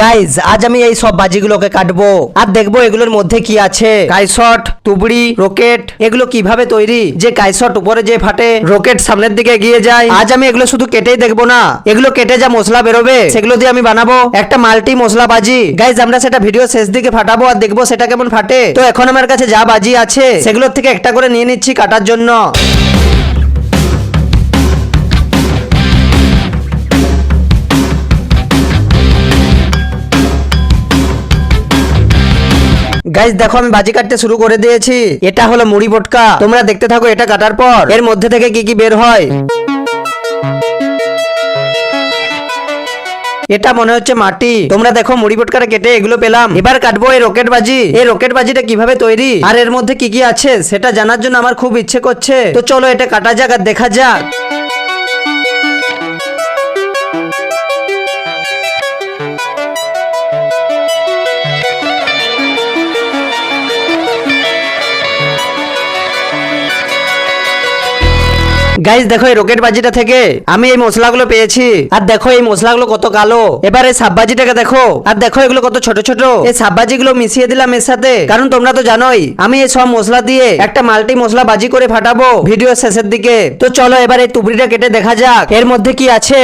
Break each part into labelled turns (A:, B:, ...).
A: Guys আজ আমি এই সব বাজিগুলোকে কাটবো। আর দেখব এগুলোর মধ্যে কি আছে। কাইশট তুবড়ি রকেট এগুলো কীভাবে তৈরি? যে কাইশট উপরে যে ফাটে রকেট সামনের দিকে এগিয়ে যায়। আজ আমি এগুলো শুধু কেটেই দেখব না। এগুলো কেটে যা মশলা বেরোবে, সেগুলো দিয়ে আমি বানাবো। একটা মাল্টি মশলা বাজি। গাইজ আমরা সেটা ভিডিও শেষ দিকে ফাটাবো আর দেখব সেটা কেমন ফাটে। তো এখন আমার কাছে যা বাজি আছে, সেগুলোর থেকে একটা করে নিয়ে নিচ্ছি কাটার জন্য। গাইজ দেখো, আমি বাজি কাটতে শুরু করে দিয়েছি। এটা হলো মুড়ি বটকা। তোমরা দেখতে থাকো, এটা কাটার পর। এর মধ্যে থেকে কি কি বের হয়? এটা মনে হচ্ছে মাটি। তোমরা দেখো, মুড়ি পটকাটা কেটে এগুলো পেলাম। এবার কাটবো এই রকেট বাজি। এই রকেট বাজিটা কীভাবে তৈরি? আর এর মধ্যে কি কি আছে, সেটা জানার জন্য আমার খুব ইচ্ছে করছে। তো চলো, এটা কাটা যাক আর দেখা যাক। গাইজ দেখো, এই রকেট বাজিটা থেকে আমি এই মশলাগুলো পেয়েছি। আর দেখো, এই মশলাগুলো কত কালো। এবার এই সাববাজিটাকে দেখো। আর দেখো, এগুলো কত ছোট ছোট। এই সাববাজিগুলো মিশিয়ে দিলাম এর সাথে। কারণ তোমরা তো জানোই, আমি এই সব মশলা দিয়ে একটা মাল্টি মশলা বাজি করে ফাটাবো ভিডিও শেষের দিকে। তো চলো, এবার এই তুবড়িটা কেটে দেখা যাক। এর মধ্যে কি আছে?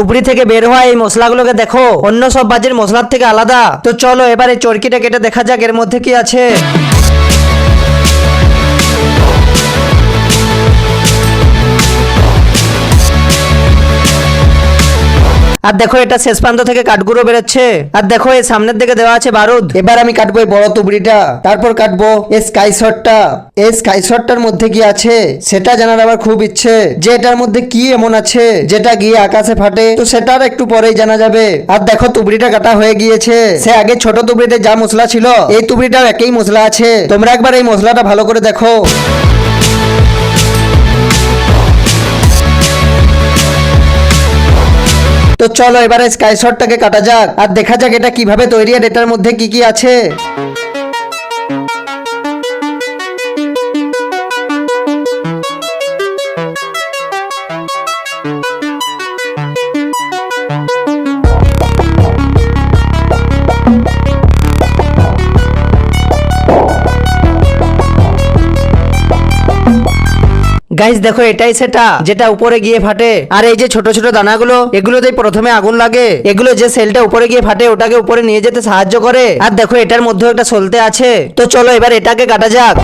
A: তুবড়ি থেকে বের হওয়া এই মশলাগুলোকে দেখো। অন্য সব বাজির মশলার থেকে আলাদা। তো চলো এবারে চরকিটা কেটে দেখা যাক এর মধ্যে কি আছে। আর দেখো, এটা শেষ প্রান্ত থেকে কাঠগুলো বেরোচ্ছে। আর দেখো, এই সামনের দিকে দেওয়া আছে বারুদ। এবার আমি কাটবো এই বড় তুবড়িটা। তারপর কাটবো এই স্কাই শটটা। এই স্কাই শটটার মধ্যে কি আছে? সেটা জানার আমার খুব ইচ্ছে। যে এটার মধ্যে কি এমন আছে? যেটা গিয়ে আকাশে ফাটে, তো সেটার একটু পরেই জানা যাবে। আর দেখো, তুবড়িটা কাটা হয়ে গিয়েছে। সে আগে ছোট তুবড়িতে যা মশলা ছিল, এই তুবড়িটার একই মশলা আছে। তোমরা একবার এই মশলাটা ভালো করে দেখো। তো চলো এবারে স্কাই শটটাকে কাটা যাক। আর দেখা যাক এটা কীভাবে তৈরি আর এটার মধ্যে কি কি আছে। গাইস দেখো, এটাই সেটা যেটা উপরে গিয়ে ফাটে। আর এই যে ছোট ছোট দানাগুলো, এগুলোতেই প্রথমে আগুন লাগে। এগুলো যে সেলটা উপরে গিয়ে ফাটে, ওটাকে উপরে নিয়ে যেতে সাহায্য করে। আর দেখো, এটার মধ্যে একটা সলতে আছে। তো চলো, এবার এটাকে কাটা যাক।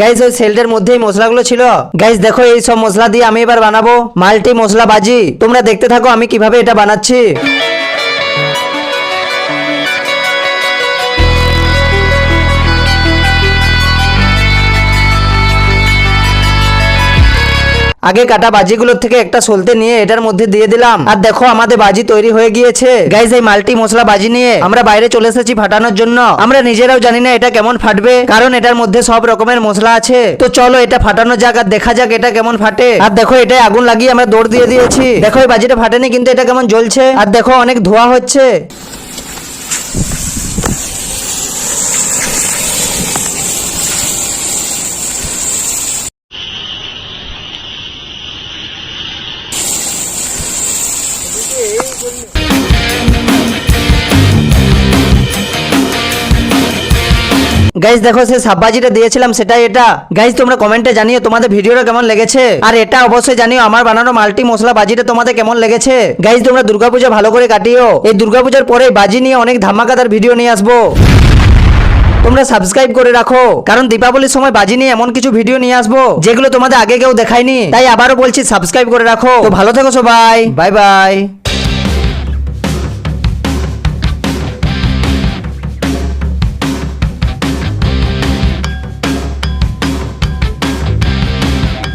A: গাইজ ওই সেলটার মধ্যেই মশলাগুলো ছিল। গাইজ দেখো, এই সব মশলা দিয়ে আমি এবার বানাবো। মাল্টি মশলা বাজি তোমরা দেখতে থাকো আমি কীভাবে এটা বানাচ্ছি। আগে কাটা বাজিগুলোর থেকে একটা সলতে নিয়ে এটার মধ্যে দিয়ে দিলাম। আর দেখো, আমাদের বাজি তৈরি হয়ে গিয়েছে। গাইজ এই মাল্টি মশলা বাজি নিয়ে আমরা বাইরে চলে এসেছি ফাটানোর জন্য। আমরা নিজেরাও জানি না এটা কেমন ফাটবে, কারণ এটার মধ্যে সব রকমের মশলা আছে। তো চলো, এটা ফাটানো যাক আর দেখা যাক এটা কেমন ফাটে। আর দেখো এটা আগুন লাগিয়ে আমরা দৌড় দিয়ে দিয়েছি। দেখো, এই বাজিটা ফাটেনি, কিন্তু এটা কেমন জ্বলছে। আর দেখো, অনেক ধোয়া হচ্ছে। গাইজ দেখো, সে সাববাজিটা দিয়েছিলাম, সেটাই এটা। গাইজ তোমরা কমেন্টে জানিও তোমাদের ভিডিওটা কেমন লেগেছে। আর এটা অবশ্যই জানিও, আমার বানানো মাল্টি মশলা বাজিটা তোমাদের কেমন লেগেছে। গাইজ তোমরা দুর্গাপূজা ভালো করে কাটিও। এই দুর্গাপূজার পরে বাজি নিয়ে অনেক ধামাকাদার ভিডিও নিয়ে আসব। তোমরা সাবস্ক্রাইব করে রাখো, কারণ দীপাবলির সময় বাজি নিয়ে এমন কিছু ভিডিও নিয়ে আসব, যেগুলো তোমাদের আগে কেউ দেখায়নি। তাই আবারও বলছি সাবস্ক্রাইব করে রাখো। তো ভালো থেকো সবাই বাই বাই